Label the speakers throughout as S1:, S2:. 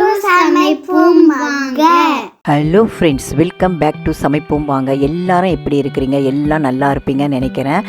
S1: சமைப்போம் வாங்க.
S2: Hello friends welcome back to சமைப்போம் வாங்க. எல்லாரும் எப்படி இருக்கிறீங்க? எல்லாம் நல்லா இருப்பீங்கன்னு நினைக்கிறேன்.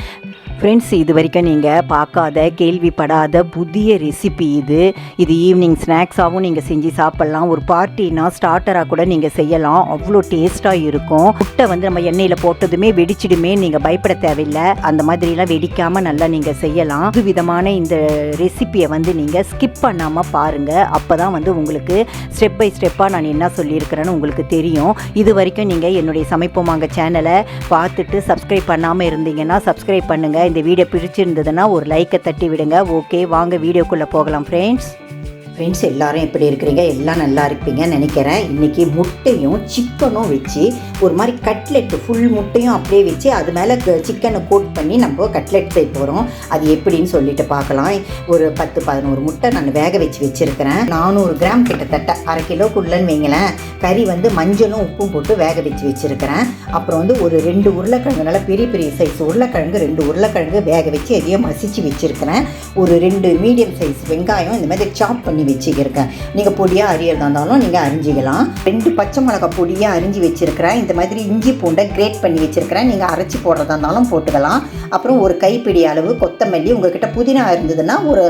S2: ஃப்ரெண்ட்ஸ் இது வரைக்கும் நீங்கள் பார்க்காத கேள்விப்படாத புதிய ரெசிபி இது. இது ஈவினிங் ஸ்நாக்ஸாகவும் நீங்கள் செஞ்சு சாப்பிட்லாம். ஒரு பார்ட்டினா ஸ்டார்டராக கூட நீங்கள் செய்யலாம். அவ்வளோ டேஸ்ட்டாக இருக்கும். முட்டை வந்து நம்ம எண்ணெயில் போட்டதுமே வெடிச்சிடுமே நீங்கள் பயப்பட தேவையில்லை. அந்த மாதிரிலாம் வெடிக்காமல் நல்லா நீங்கள் செய்யலாம். புது விதமான இந்த ரெசிப்பியை வந்து நீங்கள் ஸ்கிப் பண்ணாமல் பாருங்கள் அப்போ தான் வந்து உங்களுக்கு ஸ்டெப் பை ஸ்டெப்பாக நான் என்ன சொல்லியிருக்கிறேன்னு உங்களுக்கு தெரியும். இது வரைக்கும் நீங்கள் என்னுடைய சமைப்போமாங்க சேனலை பார்த்துட்டு சப்ஸ்கிரைப் பண்ணாமல் இருந்தீங்கன்னா சப்ஸ்கிரைப் பண்ணுங்கள் இந்த வீடியோ பிடிச்சிருந்ததுன்னா ஒரு லைக்கை தட்டி விடுங்க ஓகே வாங்க வீடியோக்குள்ளே போகலாம் ஃப்ரெண்ட்ஸ் ஃப்ரெண்ட்ஸ் எல்லாரும் எப்படி இருக்கிறீங்க? எல்லாம் நல்லா இருப்பீங்கன்னு நினைக்கிறேன். இன்றைக்கி முட்டையும் சிக்கனும் வச்சு ஒரு மாதிரி கட்லெட் ஃபுல் முட்டையும் அப்படியே வச்சு அது மேலே சிக்கனை கோட் பண்ணி நம்ம கட்லெட் செய்ய போகிறோம் அது எப்படின்னு சொல்லிட்டு பார்க்கலாம். ஒரு பத்து பதினோரு முட்டை நான் வேக வச்சு வச்சுருக்கிறேன். நானூறு கிராம் கிட்டத்தட்ட அரை கிலோக்குள்ளன்னு வைங்களேன். கறி வந்து மஞ்சளும் உப்பும் போட்டு வேக வச்சு வச்சுருக்கிறேன். அப்புறம் வந்து ஒரு ரெண்டு உருளைக்கிழங்கு நல்லா பெரிய பெரிய சைஸ் உருளைக்கிழங்கு ரெண்டு உருளைக்கிழங்கு வேக வச்சு எதையும் மசிச்சு வச்சுருக்கிறேன். ஒரு ரெண்டு மீடியம் சைஸ் வெங்காயம் இந்த மாதிரி சாப் பண்ணி வச்சுக்கிருக்கேன் நீங்கள் பொடியாக அரியறதா இருந்தாலும் நீங்கள் அரிஞ்சிக்கலாம். ரெண்டு பச்சை மிளகா பொடியாக அரிஞ்சு வச்சுருக்கிறேன் இந்த மாதிரி இஞ்சி பூண்டை கிரேட் பண்ணி வச்சுருக்கிறேன் நீங்கள் அரைச்சி போடுறதா இருந்தாலும் போட்டுக்கலாம். அப்புறம் ஒரு கைப்பிடி அளவு கொத்தமல்லி உங்ககிட்ட புதினா இருந்ததுன்னா ஒரு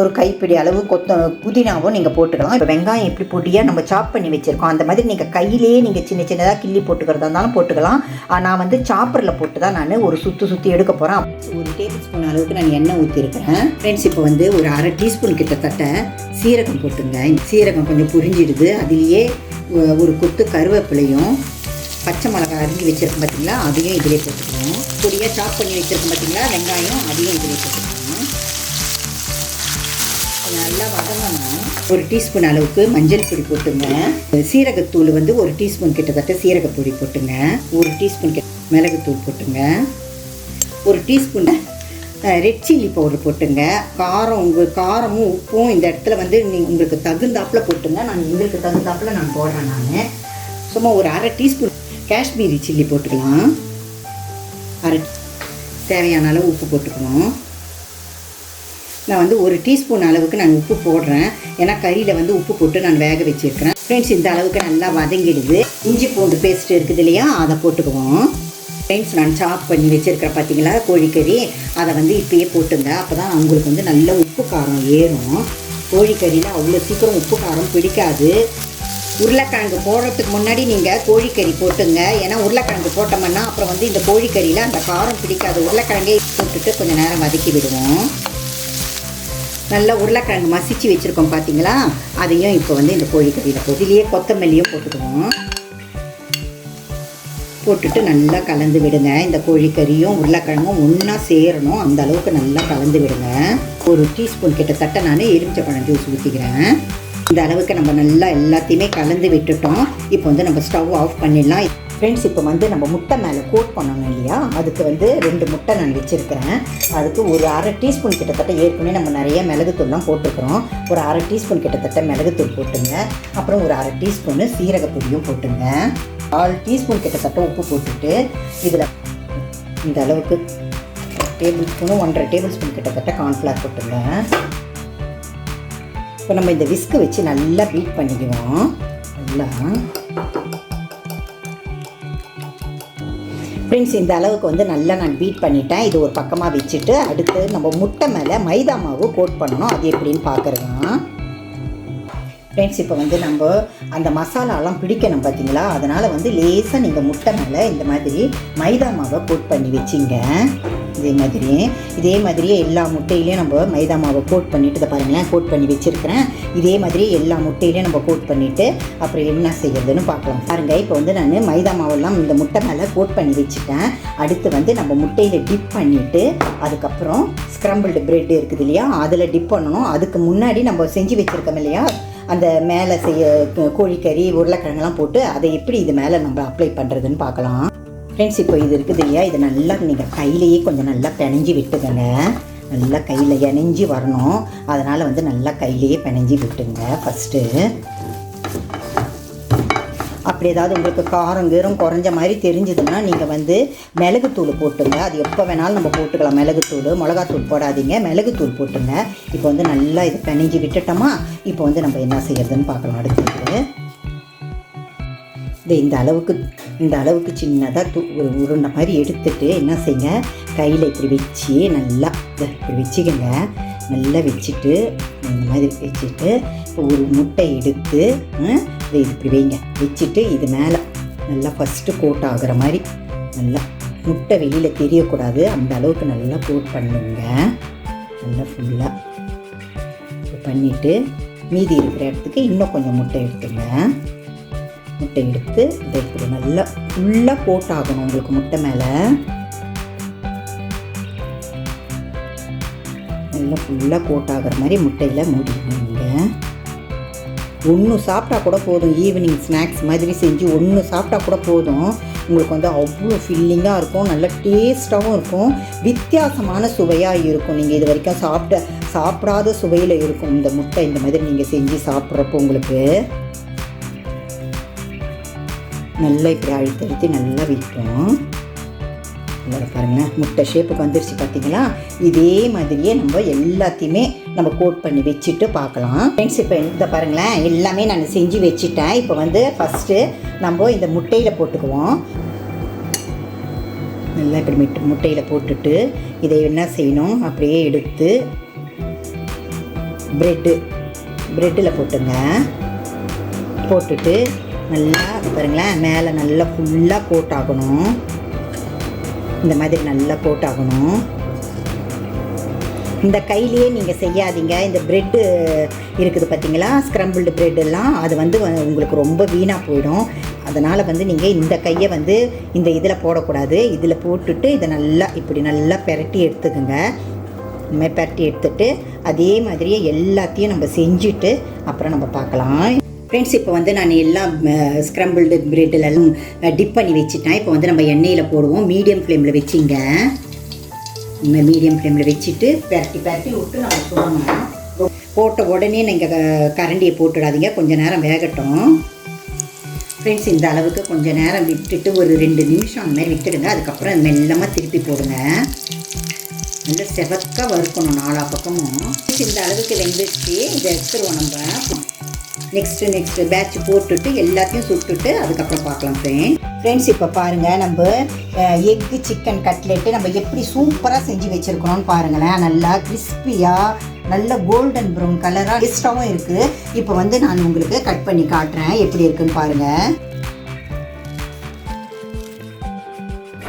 S2: ஒரு கைப்பிடி அளவு கொத்த புதினாவும் நீங்கள் போட்டுக்கலாம். இப்போ வெங்காயம் எப்படி பொடியாக நம்ம சாப் பண்ணி வச்சுருக்கோம். அந்த மாதிரி நீங்கள் கையிலேயே நீங்கள் சின்ன சின்னதாக கிள்ளி போட்டுக்கிறதா இருந்தாலும் போட்டுக்கலாம். நான் வந்து சாப்பரில் போட்டு தான் நான் ஒரு சுற்றி சுற்றி எடுக்க போகிறேன் ஒரு டேபிள் ஸ்பூன் அளவுக்கு நான் எண்ணெய் ஊற்றிருக்கிறேன் ஃப்ரெண்ட்ஸ் இப்போ வந்து ஒரு அரை டீஸ்பூன் கிட்டத்தட்ட சீரகம் போட்டுங்க. சீரகம் கொஞ்சம் புரிஞ்சிடுது அதுலேயே ஒரு கொத்து கருவேப்பிலையும் பச்சை மிளகாய் அரிஞ்சு வச்சுருக்கோம் பார்த்தீங்களா அதையும் இதிலே போட்டுக்கணும். பொடியாக சாப் பண்ணி வச்சுருக்கோம் பார்த்தீங்களா வெங்காயம் அதையும் இதிலே போட்டுக்கணும். நல்லா வதங்கணும். ஒரு டீஸ்பூன் அளவுக்கு மஞ்சள் பொடி போட்டுங்க. சீரகத்தூள் வந்து ஒரு டீஸ்பூன் கிட்டத்தட்ட சீரகப்பொடி போட்டுங்க. ஒரு டீஸ்பூன் கிட்ட மிளகுத்தூள் போட்டுங்க. ஒரு டீஸ்பூன் ரெட் சில்லி பவுடர் போட்டுங்க. காரம் உங்கள் காரமும் உப்பும் இந்த இடத்துல வந்து நீங்கள் உங்களுக்கு தகுந்தாப்பில் போட்டுங்க. நான் எங்களுக்கு தகுந்தாப்பில் நான் போடுறேன் நான். சும்மா ஒரு அரை டீஸ்பூன் காஷ்மீரி சில்லி போட்டுக்கலாம். அரை தேவையான அளவு உப்பு போட்டுக்கணும். நான் வந்து ஒரு டீஸ்பூன் அளவுக்கு நான் உப்பு போடுறேன். ஏன்னா கறியில் வந்து உப்பு போட்டு நான் வேக வச்சுருக்கிறேன். ஃப்ரெண்ட்ஸ் இந்த அளவுக்கு நல்லா வதங்கிடுது. இஞ்சி பூண்டு பேஸ்ட் இருக்குது இல்லையா? அதை போட்டுக்குவோம். ஃப்ரெண்ட்ஸ் நான் சாப் பண்ணி வச்சுருக்கிறேன் பார்த்தீங்களா கோழிக்கறி. அதை வந்து இப்போயே போட்டுங்க. அப்போ தான் அவங்களுக்கு வந்து நல்ல உப்பு காரம் ஏறும். கோழிக்கறியில் அவ்வளோ சீக்கிரம் உப்பு காரம் பிடிக்காது. உருளைக்கிழங்கு போடுறதுக்கு முன்னாடி நீங்கள் கோழிக்கறி போட்டுங்க. ஏன்னா உருளைக்கிழங்கு போட்டோம்னா அப்புறம் வந்து இந்த கோழிக்கறியில் அந்த காரம் பிடிக்காது. உருளைக்கிழங்கே போட்டுட்டு கொஞ்சம் நேரம் வதக்கி விடுவோம். நல்லா உருளைக்கிழங்கு மசிச்சு வச்சுருக்கோம் பார்த்தீங்களா அதையும் இப்போ வந்து இந்த கோழிக்கறியில் போட்டு இதுலேயே கொத்தமல்லியும் போட்டுக்குவோம். போட்டுட்டு நல்லா கலந்து விடுங்க. இந்த கோழிக்கறியும் உருளைக்கிழங்கும் ஒன்றா சேரணும். அந்த அளவுக்கு நல்லா கலந்து விடுங்க. ஒரு டீஸ்பூன் கிட்டத்தட்ட நான் எலுமிச்சப்பழம் ஜூஸ் ஊற்றிக்கிறேன் இந்த அளவுக்கு நம்ம நல்லா எல்லாத்தையுமே கலந்து விட்டுட்டோம். இப்போ வந்து நம்ம ஸ்டவ் ஆஃப் பண்ணிடலாம். ஃப்ரெண்ட்ஸ் இப்போ வந்து நம்ம முட்டை மேலே கோட் பண்ணணும் இல்லையா? அதுக்கு வந்து ரெண்டு முட்டை நான் வச்சுருக்கிறேன். அதுக்கு ஒரு அரை டீஸ்பூன் கிட்டத்தட்ட ஏற்கனவே நம்ம நிறைய மிளகுத்தூள்லாம் போட்டுக்கிறோம் ஒரு அரை டீஸ்பூன் கிட்டத்தட்ட மிளகுத்தூள் போட்டுங்க. அப்புறம் ஒரு அரை டீஸ்பூனு சீரகப்பொடியும் போட்டுங்க. கால் டீஸ்பூன் கிட்டத்தட்ட உப்பு போட்டுட்டு இதில் இந்த அளவுக்கு டேபிள் ஸ்பூனும் ஒன்றரை டேபிள் ஸ்பூன் கிட்டத்தட்ட கார்ன்ஃப்ளவர் போட்டுங்க இப்போ நம்ம இந்த விஸ்க்கு வச்சு நல்லா பீட் பண்ணிக்குவோம் நல்லா. ஃப்ரெண்ட்ஸ் இந்த அளவுக்கு வந்து நல்லா நான் பீட் பண்ணிட்டேன். இது ஒரு பக்கமாக வச்சுட்டு அடுத்து நம்ம முட்டை மேலே மைதா மாவு கோட் பண்ணணும். அது எப்படின்னு பார்க்குறதுங்க ஃப்ரெண்ட்ஸ் இப்போ வந்து நம்ம அந்த மசாலாலாம் பிடிக்கணும் பார்த்தீங்களா அதனால் வந்து லேசாக நீங்கள் முட்டை மேலே இந்த மாதிரி மைதா மாவை கோட் பண்ணி வச்சிங்க. இதே மாதிரி. இதே மாதிரியே எல்லா முட்டையிலையும் நம்ம மைதா மாவை கோட் பண்ணிவிட்டு இதை பாருங்களேன் கோட் பண்ணி வச்சுருக்கிறேன். இதே மாதிரி எல்லா முட்டையிலையும் நம்ம கோட் பண்ணிவிட்டு அப்புறம் என்ன செய்யறதுன்னு பார்க்கலாம். பாருங்க இப்போ வந்து நான் மைதா மாவெல்லாம் இந்த முட்டை மேலே கோட் பண்ணி வச்சுட்டேன். அடுத்து வந்து நம்ம முட்டையில் டிப் பண்ணிவிட்டு அதுக்கப்புறம் ஸ்க்ரம்பிள்டு பிரெட் இருக்குது இல்லையா? அதில் டிப் பண்ணணும். அதுக்கு முன்னாடி நம்ம செஞ்சு வச்சுருக்கோம் இல்லையா? அந்த மேலே செய்ய கோழிக்கறி உருளைக்கிழங்கெல்லாம் போட்டு அதை எப்படி இது மேலே நம்ம அப்ளை பண்ணுறதுன்னு பார்க்கலாம். ஃப்ரெண்ட்ஸ் இப்போ இது இருக்குது இல்லையா? இதை நல்லா நீங்கள் கையிலேயே கொஞ்சம் நல்லா பிணைஞ்சி விட்டுக்கங்க. நல்லா கையில் இணைஞ்சி வரணும். அதனால் வந்து நல்லா கையிலேயே பிணைஞ்சி விட்டுங்க ஃபஸ்ட்டு அப்படி ஏதாவது உங்களுக்கு காரம் கீரம் குறைஞ்ச மாதிரி தெரிஞ்சதுன்னா நீங்கள் வந்து மிளகுத்தூள் போட்டுங்க. அது எப்போ வேணாலும் நம்ம போட்டுக்கலாம். மிளகுத்தூள் மிளகாத்தூள் போடாதீங்க. மிளகுத்தூள் போட்டுங்க. இப்போ வந்து நல்லா இது பிணைஞ்சு விட்டுட்டோமா? இப்போ வந்து நம்ம என்ன செய்யறதுன்னு பார்க்கலாம். அடுத்தது. இது இந்த அளவுக்கு இந்த அளவுக்கு சின்னதாக தூ ஒரு உருண்டை மாதிரி எடுத்துட்டு என்ன செய்யுங்க? கையில் இப்படி வச்சு நல்லா இப்படி வச்சுக்கோங்க. நல்லா வச்சுட்டு இந்த மாதிரி வச்சுட்டு ஒரு முட்டை எடுத்து இதை இப்படி வைங்க. வச்சுட்டு இது மேலே நல்லா ஃபஸ்ட்டு கோட் ஆகுற மாதிரி நல்லா முட்டை வெளியில் தெரியக்கூடாது. அந்த அளவுக்கு நல்லா கோட் பண்ணுங்க. நல்லா ஃபுல்லாக பண்ணிவிட்டு மீதி இருக்கிற இடத்துக்கு இன்னும் கொஞ்சம் முட்டை எடுத்துங்க. முட்டை எடுத்து இதை இப்படி நல்லா ஃபுல்லாக கோட் ஆகணும் உங்களுக்கு முட்டை மேலே. நல்லா ஃபுல்லாக கோட் ஆகிற மாதிரி முட்டையில் மூடிடுங்க ஒன்று சாப்பிட்டா கூட போதும். ஈவினிங் ஸ்நாக்ஸ் மாதிரி செஞ்சு ஒன்று சாப்பிட்டா கூட போதும். உங்களுக்கு வந்து அவ்வளோ ஃபில்லிங்காக இருக்கும். நல்ல டேஸ்ட்டாகவும் இருக்கும். வித்தியாசமான சுவையாக இருக்கும். நீங்கள் இது வரைக்கும் சாப்பிட்ட சாப்பிடாத சுவையில் இருக்கும். இந்த முட்டை இந்த மாதிரி நீங்கள் செஞ்சு சாப்பிட்றப்போ உங்களுக்கு நல்லா இப்படி அழுத்தி நல்லா விற்கும். நல்லா பாருங்களேன். முட்டை ஷேப்புக்கு வந்துருச்சு பார்த்தீங்களா? இதே மாதிரியே நம்ம எல்லாத்தையுமே நம்ம கோட் பண்ணி வச்சுட்டு பார்க்கலாம். ஃப்ரெண்ட்ஸ் இப்போ இந்த பாருங்களேன் எல்லாமே நான் செஞ்சு வச்சுட்டேன். இப்போ வந்து ஃபஸ்ட்டு நம்ம இந்த முட்டையில் போட்டுக்குவோம். நல்லா இப்படி மிட்டு முட்டையில் போட்டுட்டு இதை என்ன செய்யணும்? அப்படியே எடுத்து ப்ரெட்டு ப்ரெட்டில் போட்டுங்க. போட்டுட்டு நல்லா பாருங்களேன் மேலே நல்லா ஃபுல்லாக கோட் ஆகணும். இந்த மாதிரி நல்லா போட்டாகணும். இந்த கையிலேயே நீங்கள் செய்யாதீங்க. இந்த ப்ரெட்டு இருக்குது பார்த்தீங்களா ஸ்க்ரம்பிள்டு ப்ரெட்டெல்லாம் எல்லாம் அது வந்து உங்களுக்கு ரொம்ப வீணாக போயிடும். அதனால் வந்து நீங்கள் இந்த கையை வந்து இந்த இதில் போடக்கூடாது. இதில் போட்டுட்டு இதை நல்லா இப்படி நல்லா பெரட்டி எடுத்துக்கோங்க. இந்த மாதிரி பெரட்டி எடுத்துட்டு அதே மாதிரியே எல்லாத்தையும் நம்ம செஞ்சுட்டு அப்புறம் நம்ம பார்க்கலாம். ஃப்ரெண்ட்ஸ் இப்போ வந்து நான் எல்லாம் ஸ்க்ரம்பிள்டு பிரெட்டிலெல்லாம் டிப் பண்ணி வச்சுட்டேன். இப்போ வந்து நம்ம எண்ணெயில் போடுவோம். மீடியம் ஃப்ளேமில் வச்சிங்க. மீடியம் ஃப்ளேமில் வச்சுட்டு பரட்டி பரட்டி விட்டு நம்ம சுடணும் போட்ட உடனே நீங்கள் கரண்டியை போட்டுடாதீங்க. கொஞ்சம் நேரம் வேகட்டும். ஃப்ரெண்ட்ஸ் இந்த அளவுக்கு கொஞ்சம் நேரம் விட்டுட்டு ஒரு ரெண்டு நிமிஷம் அந்த மாதிரி விட்டுடுங்க. அதுக்கப்புறம் மெல்லமாக திருப்பி போடுங்க. நல்லா செவக்காக வறுக்கணும் நாலா பக்கமும். இந்த அளவுக்கு வெந்துச்சு. இதை எடுத்துருவோம் நம்ம. நெக்ஸ்ட்டு நெக்ஸ்ட்டு பேட்ச் போட்டுட்டு எல்லாத்தையும் சுட்டுட்டு அதுக்கப்புறம் பார்க்கலாம் ஃப்ரெண்ட் ஃப்ரெண்ட்ஸ் இப்போ பாருங்கள் நம்ம எக்கு சிக்கன் கட்லெட்டு நம்ம எப்படி சூப்பராக செஞ்சு வச்சுருக்கணும்னு பாருங்களேன். நல்லா கிறிஸ்பியாக நல்ல கோல்டன் ப்ரௌன் கலராக டேஸ்ட்டாகவும் இருக்குது இப்போ வந்து நான் உங்களுக்கு கட் பண்ணி காட்டுறேன். எப்படி இருக்குன்னு பாருங்கள்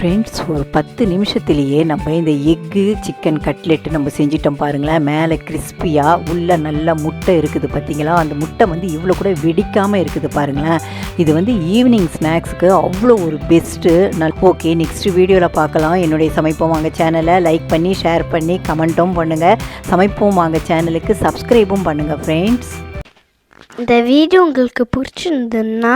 S3: ஃப்ரெண்ட்ஸ் ஒரு பத்து நிமிஷத்துலேயே நம்ம இந்த எக்கு சிக்கன் கட்லெட்டு நம்ம செஞ்சிட்டோம் பாருங்களேன். மேலே கிறிஸ்பியாக உள்ள நல்ல முட்டை இருக்குது பார்த்தீங்களா? அந்த முட்டை வந்து இவ்வளோ கூட வெடிக்காமல் இருக்குது பாருங்களேன். இது வந்து ஈவினிங் ஸ்நாக்ஸுக்கு அவ்வளோ ஒரு பெஸ்ட்டு நல் ஓகே நெக்ஸ்ட் வீடியோவில் பார்க்கலாம். என்னுடைய சமைப்போம் வாங்க சேனலை லைக் பண்ணி ஷேர் பண்ணி கமெண்ட்டும் பண்ணுங்கள் சமைப்போம் வாங்க சேனலுக்கு சப்ஸ்கிரைபும் பண்ணுங்கள் ஃப்ரெண்ட்ஸ்
S1: இந்த வீடியோ உங்களுக்கு பிடிச்சிருந்ததுன்னா